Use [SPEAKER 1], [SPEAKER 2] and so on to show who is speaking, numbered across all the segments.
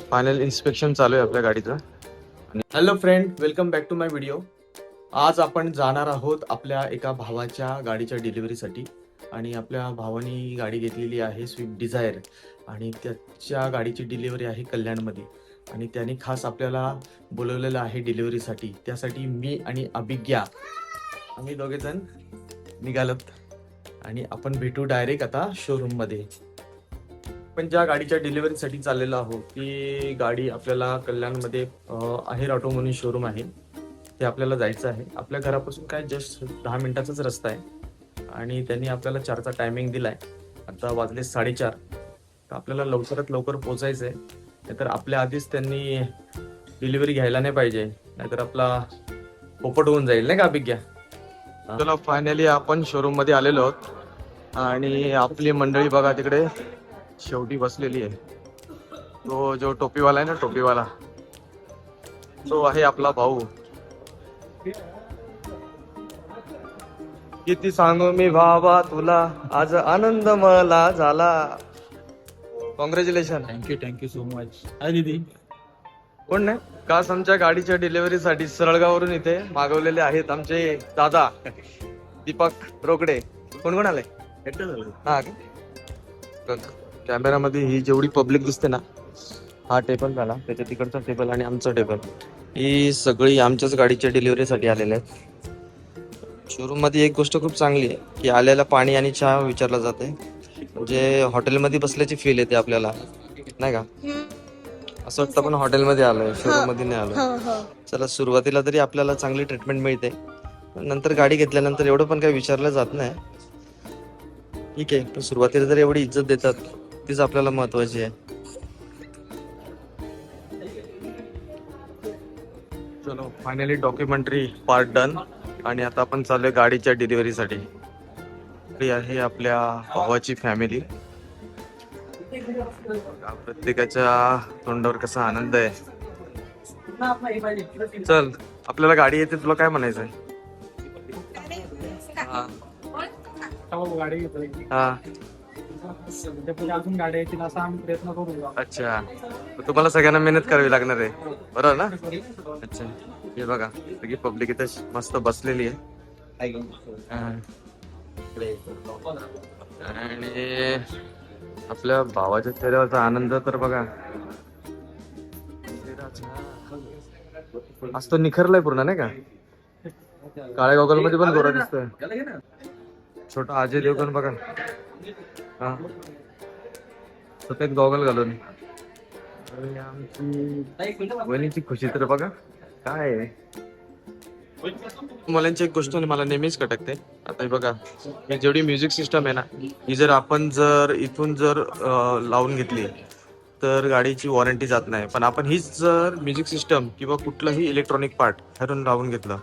[SPEAKER 1] Final inspection चालू आहे आपल्या गाडीचं. Hello friend welcome back to my video आज आपण जाणार आहोत आपल्या एका भावाच्या गाडीच्या डिलिव्हरीसाठी आणि आपल्या भावानी गाडी घेतलेली आहे स्विफ्ट डिझायर आणि त्याच्या गाडीची डिलिव्हरी आहे कल्याणमध्ये. आणि त्याने खास आपल्याला बोलवलेलं आहे डिलिव्हरीसाठी त्यासाठी मी आणि अभिज्ञा आम्ही दोघेजण निघालोत. आणि आपण भेटू डायरेक्ट आता शोरूममध्ये पण ज्या गाडीच्या डिलिव्हरीसाठी चाललेलो आहोत ती गाडी आपल्याला कल्याणमध्ये आहेर ऑटो म्हणून शोरूम आहे. ते आपल्याला जायचं आहे. आपल्या घरापासून काय जस्ट दहा मिनिटाचाच रस्ता आहे. आणि त्यांनी आपल्याला चारचा टायमिंग दिलाय. आता वाजले साडेचार. तर आपल्याला लवकरात लवकर पोचायचं आहे नाहीतर आपल्या आधीच त्यांनी डिलिव्हरी घ्यायला नाही पाहिजे. नाहीतर आपला पोपट होऊन जाईल नाही का अभिज्ञा? चला फायनली आपण शोरूममध्ये आलेलो आहोत. आणि आपली मंडळी बघा तिकडे. शेवटी बसलेली आहे. तो जो टोपीवाला आहे ना टोपीवाला. तो आहे आपला भाऊ. किती सांगू मी भावा तुला? आज आनंद मला झाला. Congratulation
[SPEAKER 2] thank you thank you so much hi दीदी.
[SPEAKER 1] कोण नाही? कास आमच्या गाडीच्या डिलिव्हरीसाठी सरळगावरून इथे मागवलेले आहेत आमचे दादा दीपक रोकडे. कोण कोण आले हा का? कॅमेरामध्ये ही जेवढी पब्लिक दिसते ना हा टेबल झाला. त्याच्या तिकडचा टेबल आणि आमचा टेबल ही सगळी आमच्याच गाडीच्या डिलिव्हरीसाठी आलेले आहेत. शोरूममध्ये एक गोष्ट खूप चांगली आहे की आल्याला पाणी आणि चहा विचारलं जाते म्हणजे हॉटेलमध्ये बसल्याची फील येते आपल्याला नाही का? असं वाटतं आपण हॉटेलमध्ये आलोय शोरूममध्ये नाही आलोय. चला सुरुवातीला तरी आपल्याला चांगली ट्रीटमेंट मिळते. पण नंतर गाडी घेतल्यानंतर एवढं पण काही विचारलं जात नाही. ठीक आहे पण सुरुवातीला जर एवढी इज्जत देतात. तीच आपल्याला महत्वाची आहे. चलो फायनली डॉक्युमेंटरी पार्ट डन आणि आता आपण चाललोय गाडीच्या डिलिव्हरीसाठी ही आहे आपल्या भावाची फॅमिली प्रत्येकाच्या तोंडावर कसा आनंद आहे. चल आपल्याला गाडी येते तुला काय म्हणायचंय? हा.
[SPEAKER 2] पुढे अजून गाड्या येतील असा आम्ही प्रयत्न करू
[SPEAKER 1] अच्छा. तुम्हाला सगळ्यांना मेहनत करावी लागणार आहे. बरोबर ना? अच्छा. हे बघा सगळी पब्लिक इथे मस्त बसलेली आहे. आणि आपल्या भावाच्या चेहऱ्यावरचा आनंद तर बघा. आज तो निखरलाय पूर्ण नाही का? काळ्या गॉगलमध्ये पण गोरा दिसतोय. छोटा अजय देवगण बघा. हा. सफेद गॉगल घालून. वहिनीची खुशी तर बघा. काय मुलांची एक गोष्ट मला नेहमीच कटकते. आता बघा जेवढी म्युझिक सिस्टम आहे ना ही जर आपण जर इथून जर लावून घेतली तर गाडीची वॉरंटी जात नाही. पण आपण हीच जर म्युझिक सिस्टम किंवा कुठलंही इलेक्ट्रॉनिक पार्ट ह्यातून लावून घेतलं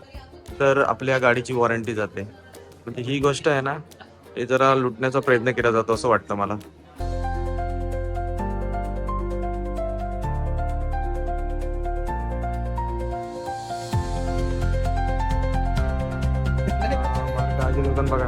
[SPEAKER 1] तर आपल्या गाडीची वॉरंटी जाते. म्हणजे ही गोष्ट आहे ना हे जरा लुटण्याचा प्रयत्न केला जातो असं वाटतं मला. बघा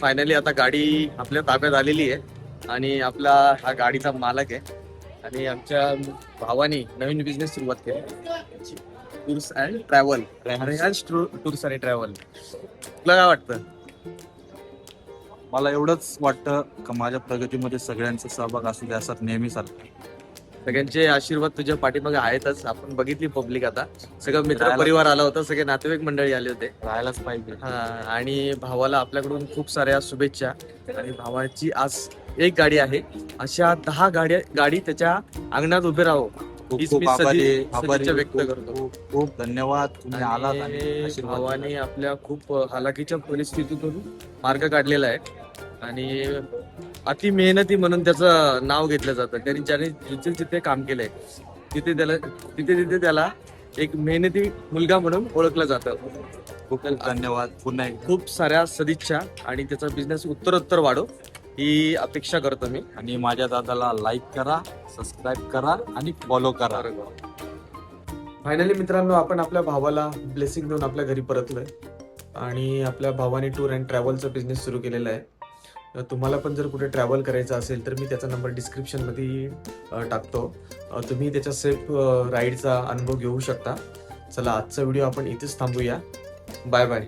[SPEAKER 1] फायनली आता गाडी आपल्या ताब्यात आलेली आहे. आणि आपला हा गाडीचा मालक आहे. आणि आमच्या भावानी नवीन बिझनेस सुरुवात केली. टूर्स अँड ट्रॅव्हल टूर्स आणि ट्रॅव्हल तुला काय वाटतं?
[SPEAKER 3] मला एवढंच वाटतं का माझ्या प्रगतीमध्ये सगळ्यांचा सहभाग असू द्या असं नेहमी चालतं.
[SPEAKER 1] सगळ्यांचे आशीर्वाद तुझ्या पाठीमागे आहेतच. आपण बघितली पब्लिक आता. सगळं मित्र परिवार आला होता सगळे नातेवाईक मंडळी आले होते.
[SPEAKER 3] राहायलाच पाहिजे.
[SPEAKER 1] हा आणि भावाला आपल्याकडून खूप साऱ्या शुभेच्छा. आणि भावाची आज एक गाडी आहे. अशा दहा गाड्या गाडी त्याच्या अंगणात उभे राहो.
[SPEAKER 3] खूप
[SPEAKER 1] हीच
[SPEAKER 3] खूप
[SPEAKER 1] मी
[SPEAKER 3] आभारी
[SPEAKER 1] सदिच्छा
[SPEAKER 3] आभारी
[SPEAKER 1] व्यक्त
[SPEAKER 3] खूप-
[SPEAKER 1] करतो.
[SPEAKER 3] खूप खूप धन्यवाद. तुम्ही आलात आणि
[SPEAKER 1] आणि
[SPEAKER 3] आशीर्वाद
[SPEAKER 1] भावाने आपल्या खूप हालाकीच्या परिस्थितीतून मार्ग काढलेला आहे. आणि अति मेहनती म्हणून त्याचं नाव घेतलं जातं. कारण ज्याने जिथे जिथे काम केलंय तिथे त्याला तिथे तिथे त्याला एक मेहनती मुलगा म्हणून ओळखलं जातं.
[SPEAKER 3] खूप खूप धन्यवाद. पुन्हा एकदा.
[SPEAKER 1] खूप साऱ्या सदिच्छा आणि त्याचा बिझनेस उत्तरोत्तर वाढो. ही अपेक्षा करतो मी.
[SPEAKER 3] आणि माझ्या दादाला लाईक करा सबस्क्राईब करा आणि फॉलो करा.
[SPEAKER 1] फायनली मित्रांनो आपण आपल्या भावाला ब्लेसिंग देऊन आपल्या घरी परतलोय. आणि आपल्या भावाने टूर अँड ट्रॅव्हलचा बिझनेस सुरू केलेला आहे. तुम्हाला पण जर कुठे ट्रॅव्हल करायचं असेल तर मी त्याचा नंबर डिस्क्रिप्शनमध्ये टाकतो. तुम्ही त्याच्या सेफ राईडचा अनुभव घेऊ शकता. चला आजचा व्हिडिओ आपण इथेच थांबूया. Bye bye